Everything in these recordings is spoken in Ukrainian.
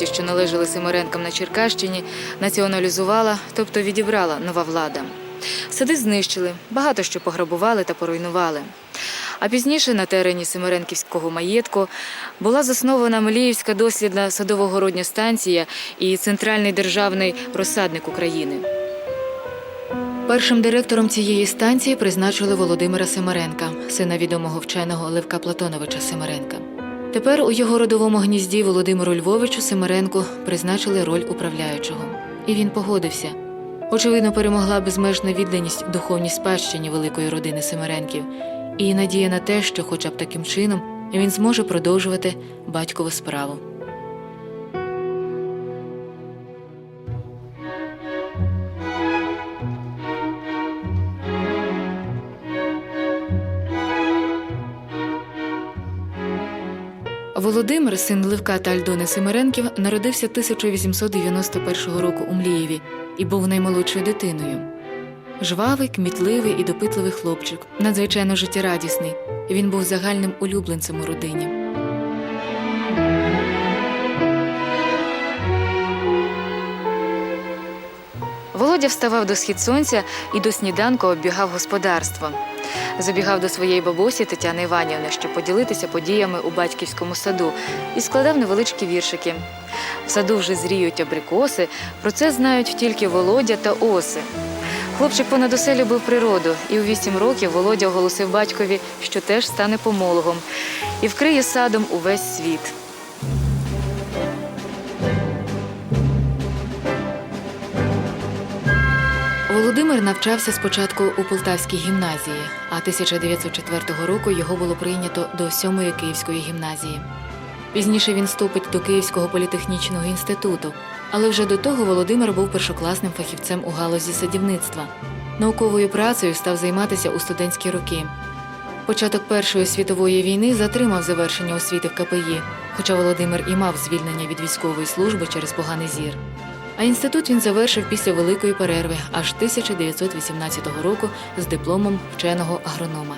місці, що належали Семеренкам на Черкащині, націоналізувала, тобто відібрала нова влада. Сади знищили, багато що пограбували та поруйнували. А пізніше на терені Семеренківського маєтку була заснована Меліївська дослідна садово-городня станція і центральний державний розсадник України. Першим директором цієї станції призначили Володимира Семеренка, сина відомого вченого Левка Платоновича Семеренка. Тепер у його родовому гнізді Володимиру Львовичу Семеренку призначили роль управляючого. І він погодився. Очевидно, перемогла безмежна відданість духовній спадщині великої родини Семеренків і надія на те, що, хоча б таким чином, він зможе продовжувати батькову справу. Володимир, син Левка та Альдони Семеренків, народився 1891 року у Млієві і був наймолодшою дитиною. Жвавий, кмітливий і допитливий хлопчик, надзвичайно життєрадісний. Він був загальним улюбленцем у родині. Володя вставав до схід сонця і до сніданку оббігав господарство. Забігав до своєї бабусі Тетяни Іванівни, щоб поділитися подіями у батьківському саду, і складав невеличкі віршики. В саду вже зріють абрикоси, про це знають тільки Володя та Оси. Хлопчик понад усе любив природу, і у вісім років Володя оголосив батькові, що теж стане помологом, і вкриє садом увесь світ. Володимир навчався спочатку у Полтавській гімназії, а 1904 року його було прийнято до 7-ї Київської гімназії. Пізніше він вступить до Київського політехнічного інституту, але вже до того Володимир був першокласним фахівцем у галузі садівництва. Науковою працею став займатися у студентські роки. Початок Першої світової війни затримав завершення освіти в КПІ, хоча Володимир і мав звільнення від військової служби через поганий зір. А інститут він завершив після великої перерви аж 1918 року з дипломом вченого агронома.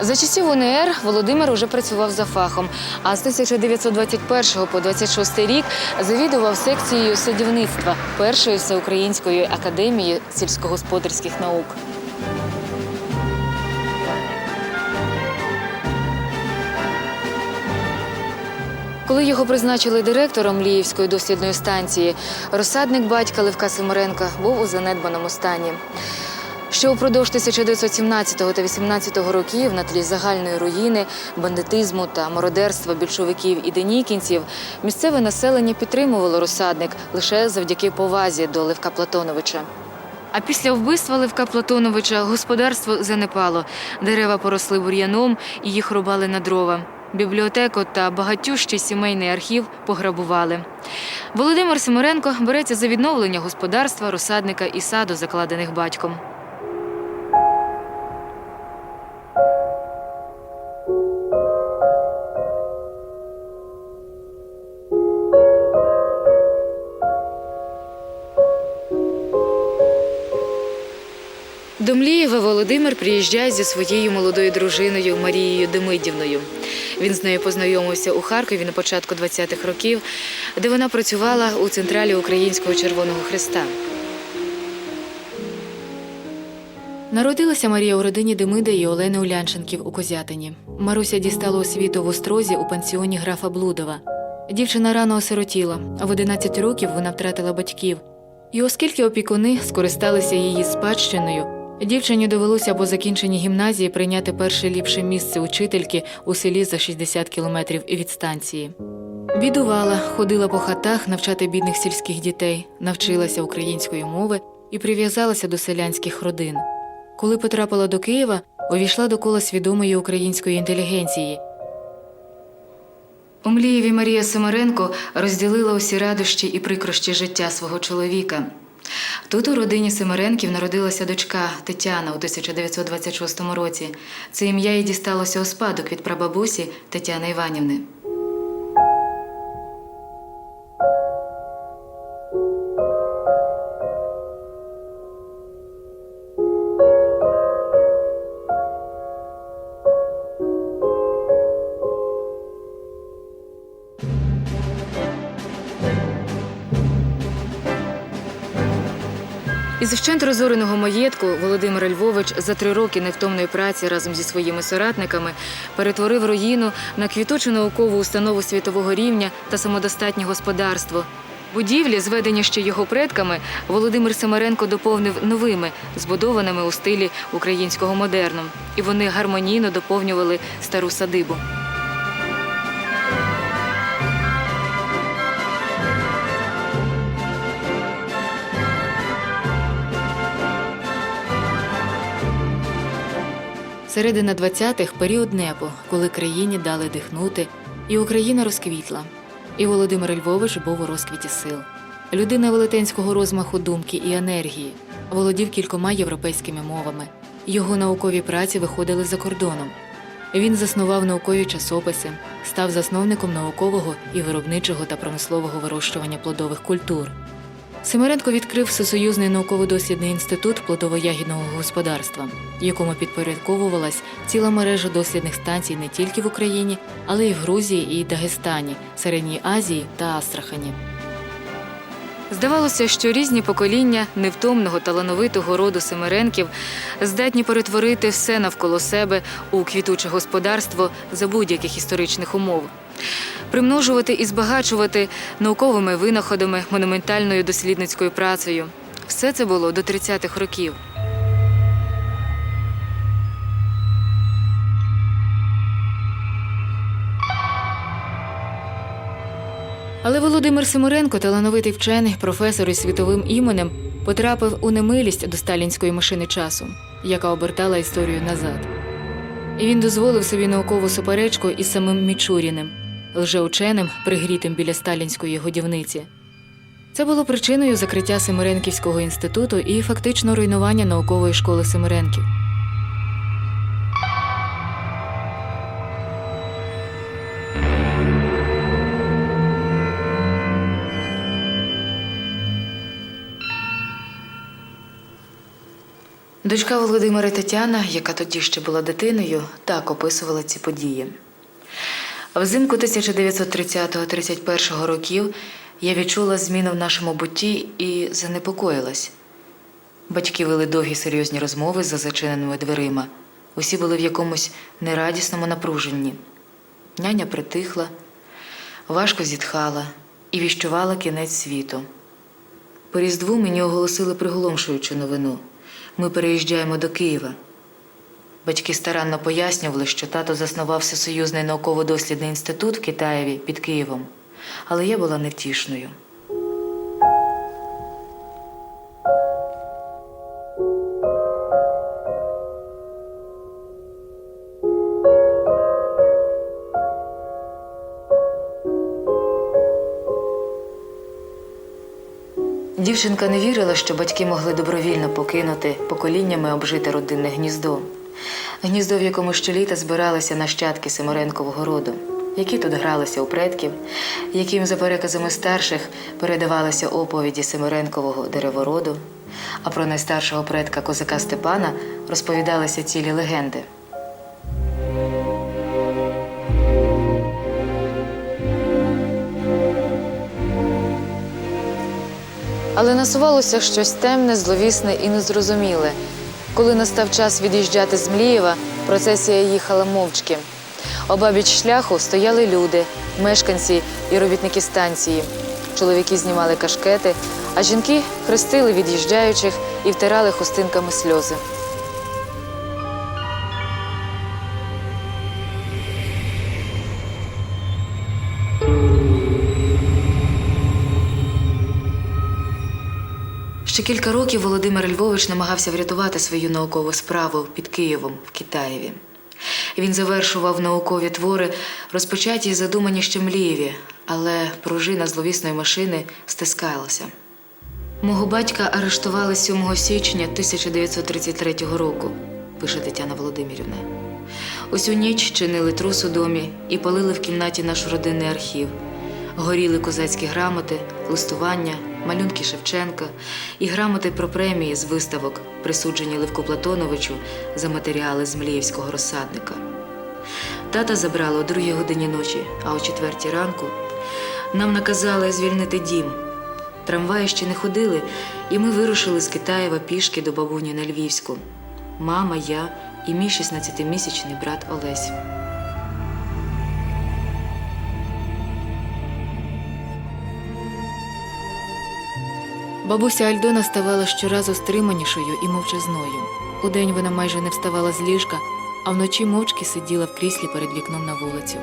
За часів УНР Володимир уже працював за фахом, а з 1921 по 26 рік завідував секцією садівництва першої всеукраїнської академії сільськогосподарських наук. Коли його призначили директором Ліївської дослідної станції, розсадник батька Левка Симиренка був у занедбаному стані. Що упродовж 1917 та 18 років на тлі загальної руїни, бандитизму та мародерства більшовиків і денікінців місцеве населення підтримувало розсадник лише завдяки повазі до Левка Платоновича. А після вбивства Левка Платоновича господарство занепало, дерева поросли бур'яном і їх рубали на дрова. Бібліотеку та багатющий сімейний архів пограбували. Володимир Симиренко береться за відновлення господарства, розсадника і саду, закладених батьком. До Млієва Володимир приїжджає зі своєю молодою дружиною Марією Демидівною. Він з нею познайомився у Харкові на початку 20-х років, де вона працювала у централі Українського Червоного Христа. Народилася Марія у родині Демида і Олени Улянченків у Козятині. Маруся дістала освіту в Острозі у пансіоні графа Блудова. Дівчина рано осиротіла, а в 11 років вона втратила батьків. І оскільки опікуни скористалися її спадщиною, дівчині довелося по закінченні гімназії прийняти перше ліпше місце учительки у селі за 60 кілометрів від станції. Бідувала, ходила по хатах навчати бідних сільських дітей, навчилася української мови і прив'язалася до селянських родин. Коли потрапила до Києва, увійшла до кола свідомої української інтелігенції. У Млієві Марія Семеренко розділила усі радощі і прикрощі життя свого чоловіка. Тут у родині Семеренків народилася дочка Тетяна у 1926 році. Це ім'я їй дісталося у спадок від прабабусі Тетяни Іванівни. Із вщент розореного маєтку Володимир Львович за три роки невтомної праці разом зі своїми соратниками перетворив руїну на квітучу наукову установу світового рівня та самодостатнє господарство. Будівлі, зведені ще його предками, Володимир Семеренко доповнив новими, збудованими у стилі українського модерну, і вони гармонійно доповнювали стару садибу. Середина 20-х – період непу, коли країні дали дихнути, і Україна розквітла. І Володимир Львович був у розквіті сил. Людина велетенського розмаху думки і енергії, володів кількома європейськими мовами. Його наукові праці виходили за кордоном. Він заснував наукові часописи, став засновником наукового і виробничого та промислового вирощування плодових культур. Семеренко відкрив Всесоюзний науково-дослідний інститут плодово-ягідного господарства, якому підпорядковувалась ціла мережа дослідних станцій не тільки в Україні, але й в Грузії і Дагестані, Середній Азії та Астрахані. Здавалося, що різні покоління невтомного талановитого роду Семеренків здатні перетворити все навколо себе у квітуче господарство за будь-яких історичних умов, примножувати і збагачувати науковими винаходами, монументальною дослідницькою працею. Все це було до 30-х років. Але Володимир Симоренко, талановитий вчений, професор із світовим іменем, потрапив у немилість до сталінської машини часу, яка обертала історію назад. І він дозволив собі наукову суперечку із самим Мічуріним, лжеученим, пригрітим біля сталінської годівниці. Це було причиною закриття Семеренківського інституту і фактично руйнування наукової школи Семеренків. Дочка Володимира Тетяна, яка тоді ще була дитиною, так описувала ці події. Взимку 1930-31 років я відчула зміну в нашому бутті і занепокоїлась. Батьки вели довгі серйозні розмови за зачиненими дверима. Усі були в якомусь нерадісному напруженні. Няня притихла, важко зітхала і віщувала кінець світу. По Різдву мені оголосили приголомшуючу новину. Ми переїжджаємо до Києва. Батьки старанно пояснювали, що тато заснував Всесоюзний науково-дослідний інститут в Китаєві під Києвом, але я була невтішною. Дівчинка не вірила, що батьки могли добровільно покинути поколіннями обжите родинне гніздо. Гніздо, в якому щоліта збиралися нащадки Семоренкового роду, які тут гралися у предків, яким за переказами старших передавалися оповіді Семеренкового деревороду, а про найстаршого предка козака Степана розповідалися цілі легенди. Але насувалося щось темне, зловісне і незрозуміле. Коли настав час від'їжджати з Млієва, процесія їхала мовчки. Обабіч шляху стояли люди, мешканці і робітники станції. Чоловіки знімали кашкети, а жінки хрестили від'їжджаючих і втирали хустинками сльози. Ще кілька років Володимир Львович намагався врятувати свою наукову справу під Києвом в Китаєві. Він завершував наукові твори, розпочаті і задумані ще Млієві, але пружина зловісної машини стискалася. Мого батька арештували 7 січня 1933 року, пише Тетяна Володимирівна. Усю ніч чинили трус у домі і палили в кімнаті наш родинний архів. Горіли козацькі грамоти, листування, малюнки Шевченка і грамоти про премії з виставок, присуджені Левку Платоновичу за матеріали з Мліївського розсадника. Тата забрали о другій годині ночі, а о четвертій ранку нам наказали звільнити дім. Трамваї ще не ходили, і ми вирушили з Китаєва пішки до бабуні на Львівську. Мама, я і мій 16-місячний брат Олесь. Бабуся Альдона ставала щоразу стриманішою і мовчазною. Удень вона майже не вставала з ліжка, а вночі мовчки сиділа в кріслі перед вікном на вулицю.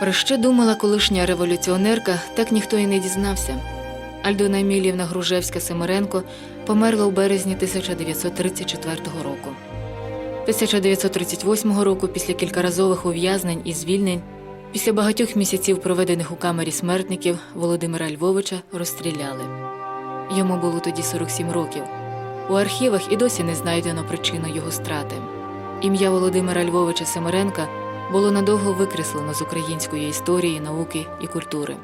Про що думала колишня революціонерка, так ніхто і не дізнався. Альдона Емілівна Гружевська Семеренко померла у березні 1934 року. 1938 року, після кількаразових ув'язнень і звільнень, після багатьох місяців, проведених у камері смертників, Володимира Львовича розстріляли. Йому було тоді 47 років. У архівах і досі не знайдено причину його страти. Ім'я Володимира Львовича Семеренка було надовго викреслено з української історії, науки і культури.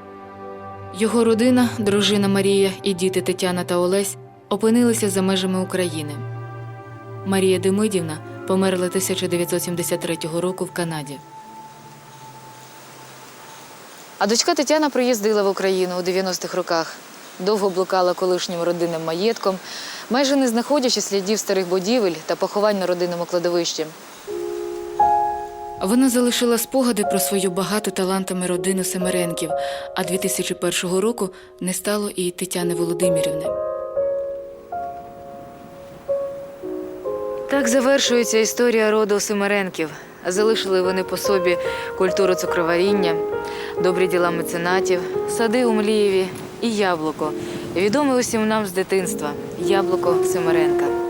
Його родина, дружина Марія і діти Тетяна та Олесь опинилися за межами України. Марія Демидівна померла 1973 року в Канаді. А дочка Тетяна приїздила в Україну у 90-х роках. Довго блукала колишнім родинним маєтком, майже не знаходячи слідів старих будівель та поховань на родинному кладовищі. Вона залишила спогади про свою багату талантами родину Семеренків, а 2001 року не стало і Тетяни Володимирівни. Так завершується історія роду Семеренків. Залишили вони по собі культуру цукроваріння, добрі діла меценатів, сади у Млієві і яблуко. Відоме усім нам з дитинства яблуко Семеренка.